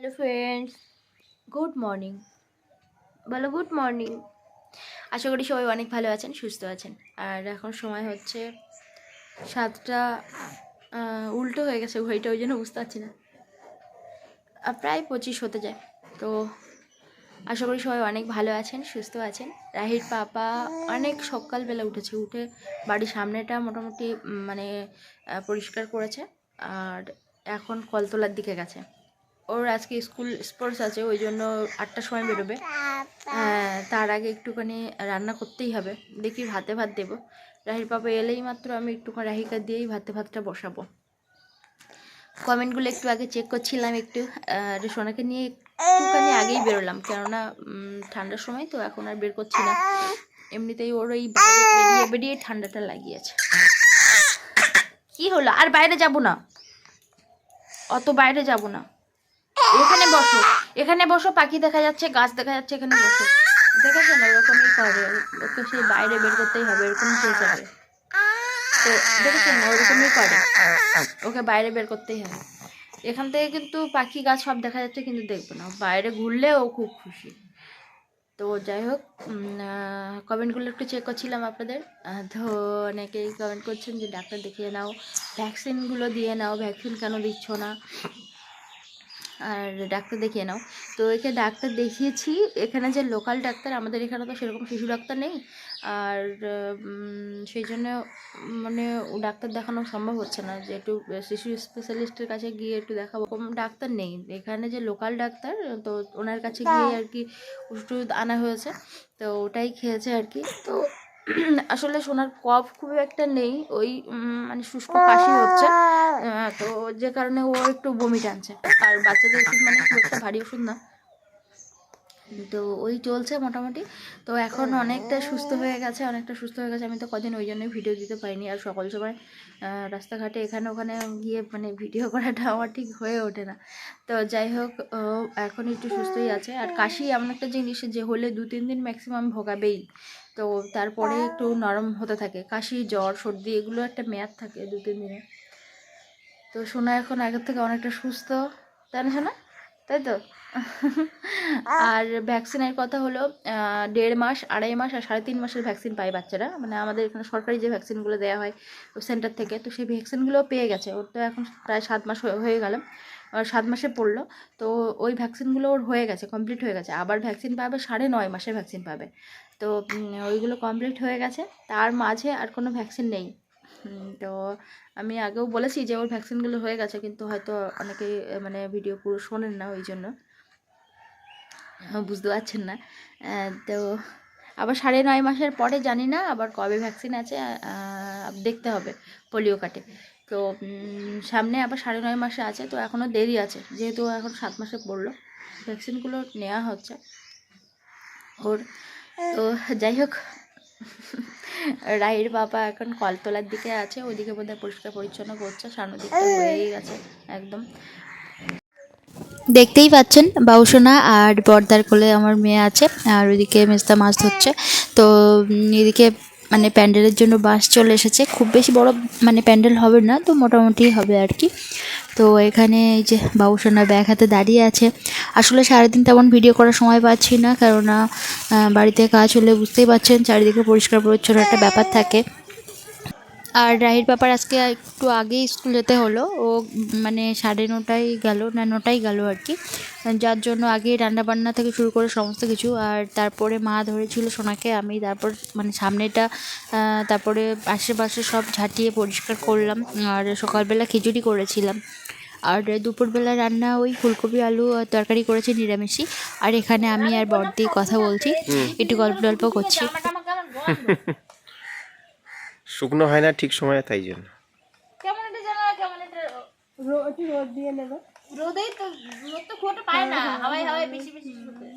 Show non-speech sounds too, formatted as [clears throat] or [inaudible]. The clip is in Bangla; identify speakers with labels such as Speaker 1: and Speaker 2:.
Speaker 1: হ্যালো ফ্রেন্ডস গুড মর্নিং বলো গুড মর্নিং আশা করি সবাই অনেক ভালো আছেন, সুস্থ আছেন। আর এখন সময় হচ্ছে সাতটা উল্টো হয়ে গেছে, ঘড়িটা, ওই জন্য বুঝতে পারছি না। প্রায় পঁচিশ হতে যায়। তো আশা করি সবাই অনেক ভালো আছেন, সুস্থ আছেন। রাহির পাপা অনেক সকালবেলা উঠেছে, উঠে বাড়ির সামনেটা মোটামুটি মানে পরিষ্কার করেছে। আর এখন কলতলার দিকে গেছে। ওর আজকে স্কুল স্পোর্টস আছে, ওই জন্য আটটার সময় বেরোবে। হ্যাঁ তার আগে একটুখানি রান্না করতেই হবে। দেখি ভাতে ভাত দেবো। রাহির পাপা এলেই মাত্র আমি একটুখানি রাহিকা দিয়েই ভাতে ভাতটা বসাবো। কমেন্টগুলো একটু আগে চেক করছিলাম একটু সোনাকে নিয়ে একটুখানি আগেই বেরোলাম। কেননা ঠান্ডার সময় তো এখন আর বের করছি না। এমনিতেই ওর ওই বেরিয়ে বেরিয়ে ঠান্ডাটা লাগিয়েছে। কি হলো? আর বাইরে যাব না। অত বাইরে যাব না। বসো। এখানে বসো, পাখি দেখা যাচ্ছে, গাছ দেখা যাচ্ছে, এখানে বসো। দেখেছ না ওরকমই করে। ওকে সেই বাইরে বের করতেই হবে, এরকম চেয়ে যাবে তো দেখেছেন না, ওরকমই করে। ওকে বাইরে বের করতেই হবে। এখান থেকে কিন্তু পাখি, গাছ সব দেখা যাচ্ছে, কিন্তু দেখব না। বাইরে ঘুরলে ও খুব খুশি। তো যাই হোক কমেন্টগুলো একটু চেক করছিলাম আপনাদের। তো অনেকেই কমেন্ট করছেন যে, ডাক্তার দেখিয়ে নাও ভ্যাকসিনগুলো দিয়ে নাও ভ্যাকসিন কেন দিচ্ছ না? আর ডাক্তার দেখিয়ে নাও। তো এখানে ডাক্তার দেখিয়েছি এখানে যে লোকাল ডাক্তার আমাদের এখানে তো সেরকম শিশু ডাক্তার নেই। আর সেই জন্য মানে ডাক্তার দেখানো সম্ভব হচ্ছে না। যে একটু শিশু স্পেশালিস্টের কাছে গিয়ে একটু দেখাবো। কম ডাক্তার নেই। এখানে যে লোকাল ডাক্তার তো ওনার কাছে গিয়ে আর কি ওষুধ আনা হয়েছে। তো ওটাই খেয়েছে আর কি। তো [clears throat] আসলে সোনার কফ খুব একটা নেই, ওই মানে শুষ্ক কাশি হচ্ছে। তো যে কারণে ও একটু বমি টানছে। আর বাচ্চাদের ওষুধ মানে খুব একটা ভারী ওষুধ না। তো ওই চলছে মোটামুটি। তো এখন অনেকটা সুস্থ হয়ে গেছে, অনেকটা সুস্থ হয়ে গেছে। আমি তো কদিন ওই জন্যই ভিডিও দিতে পারিনি। আর সকল সময় রাস্তাঘাটে এখানে ওখানে গিয়ে মানে ভিডিও [laughs] করাটা আমার ঠিক হয়ে ওঠে না। তো যাই হোক এখন একটু সুস্থই আছে। আর কাশি এমন একটা জিনিস যে হলে দু, তিন দিন ম্যাক্সিমাম ভোগাবেই। তো তারপরে একটু নরম হতে থাকে। কাশি, জ্বর, সর্দি এগুলো একটা মেয়াদ থাকে দু, তিন দিনে। তো সোনা এখন আগের থেকে অনেকটা সুস্থ। তাই না সোনা? তাই তো? আর ভ্যাকসিনের কথা হলো দেড় মাস, আড়াই মাস আর সাড়ে তিন মাসের ভ্যাকসিন পায় বাচ্চারা। মানে আমাদের এখানে সরকারি যে ভ্যাকসিনগুলো দেওয়া হয় সেন্টার থেকে, তো সেই ভ্যাকসিনগুলো পেয়ে গেছে। ওর তো এখন প্রায় সাত মাস হয়ে- গেল। সাত মাসে পড়ল। তো ওই ভ্যাকসিনগুলো ওর হয়ে গেছে কমপ্লিট হয়ে গেছে। আবার ভ্যাকসিন পাবে, সাড়ে নয় মাসে ভ্যাকসিন পাবে। তো ওইগুলো কমপ্লিট হয়ে গেছে। তার মাঝে আর কোনো ভ্যাকসিন নেই। তো আমি আগেও বলেছি যে ওর ভ্যাকসিনগুলো হয়ে গেছে, কিন্তু হয়তো অনেকেই মানে ভিডিও পুরো শোনেন না ওই জন্য। বুঝতে পারছেন না। তো আবার সাড়ে নয় মাসের পরে, জানি না আবার কবে ভ্যাকসিন আছে দেখতে হবে পোলিও কাটে। তো সামনে আবার সাড়ে নয় মাসে আছে, তো এখনও দেরি আছে। যেহেতু এখন সাত মাসে পড়ল, ভ্যাকসিনগুলো নেওয়া হচ্ছে। ওর, তো যাই হোক। রাহির বাবা এখন কলতলার দিকে আছে ওইদিকে বোধহয় পরিষ্কার পরিচ্ছন্ন করছে, সামনের দিকটা হয়েই গেছে একদম। দেখতেই পাচ্ছেন বাউসোনা আর বর্দার কোলে আমার মেয়ে আছে, আর ওইদিকে মেস্তা মাছ ধরছে। তো এদিকে মানে প্যান্ডেলের জন্য বাস চলে এসেছে। খুব বেশি বড় মানে প্যান্ডেল হবে না, তো মোটামুটি হবে আর কি। তো এখানে এই যে বাবুসোনা ব্যাগ হাতে দাঁড়িয়ে আছে। আসলে সারাদিন তেমন ভিডিও করার সময় পাচ্ছি না, কেননা বাড়িতে কাজ হলে বুঝতেই পারছেন, চারিদিকে পরিষ্কার পরিচ্ছন্ন একটা ব্যাপার থাকে। আর রাহির ব্যাপার আজকে একটু আগেই স্কুল যেতে হলো। ও মানে সাড়ে নটায় গেল না নটায় গেল আর কি। যার জন্য আগে রান্না বান্না থেকে শুরু করে সমস্ত কিছু। আর তারপরে মা ধরেছিল সোনাকে আমি তারপর মানে সামনেটা তারপরে আশেপাশে সব ঝাঁটিয়ে পরিষ্কার করলাম। আর সকালবেলা খিচুড়ি করেছিলাম। আর দুপুরবেলা রান্না ওই ফুলকপি আলু আর তরকারি করেছি নিরামিষই। আর এখানে আমি আর বড়দি কথা বলছি। একটু গল্প টল্প করছি। [laughs]
Speaker 2: শুকনো হয় না ঠিক সময়ে তাই জন্য।
Speaker 1: কেমন এটা জানো? কেমন এটা রোদ দিয়ে নেবে। রোদেই তো রোদ তো খুব পায় না। হাওয়ায় হাওয়ায় বেশি বেশি শুকে।